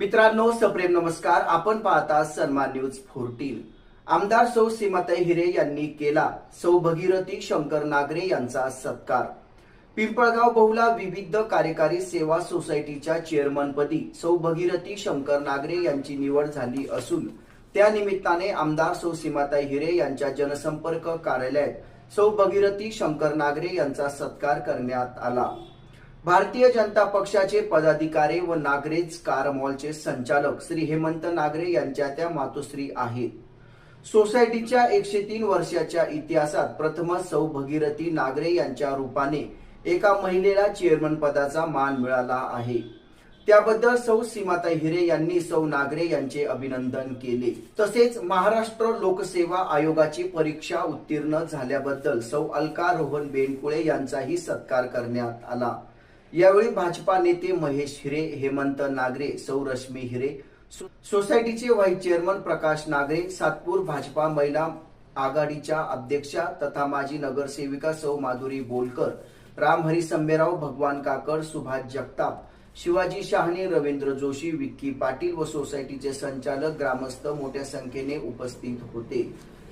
मित्रांनो सप्रेम नमस्कार. आपण पाहता सन्मान न्यूज फोर्टीन. आमदार सौ सीमाताई हिरे यांनी केला सौ भगीरथी शंकर नागरे यांचा सत्कार. पिंपळगाव बहुला विविध कार्यकारी सेवा सोसायटीच्या चेअरमनपदी सौ भगीरथी शंकर नागरे यांची निवड झाली असून त्या निमित्ताने आमदार सौ सीमाताई हिरे यांच्या जनसंपर्क कार्यालयात सौ भगीरथी शंकर नागरे यांचा सत्कार करण्यात आला. भारतीय जनता पक्षाचे पदाधिकारी व नागरेज कार मॉलचे संचालक श्री हेमंत नागरे यांच्या त्या मातोश्री आहेत. सोसायटीच्या एकशे तीन वर्षाच्या इतिहासात प्रथमच सौ भगीरथी नागरे यांच्या रूपाने एका महिलेला चेअरमन पदाचा मान मिळाला आहे. त्याबद्दल सौ सीमाताई हिरे यांनी सौ नागरे यांचे अभिनंदन केले. तसेच महाराष्ट्र लोकसेवा आयोगाची परीक्षा उत्तीर्ण झाल्याबद्दल सौ अलका रोहन बेनकुळे यांचाही सत्कार करण्यात आला. यावेळी भाजपा नेते महेश हिरे हेमंत नागरे सौ रश्मी हिरे सो- सोसायटीचे व्हाईस चेअरमन प्रकाश नागरे सातपूर भाजपा महिला आघाडीच्या अध्यक्षा तथा माजी नगरसेविका सौ माधुरी बोलकर रामहरी संबेराव भगवान काकड सुभाष जगताप शिवाजी शहाणे रवींद्र जोशी विक्की पाटील व सोसायटीचे संचालक ग्रामस्थ मोठ्या संख्येने उपस्थित होते.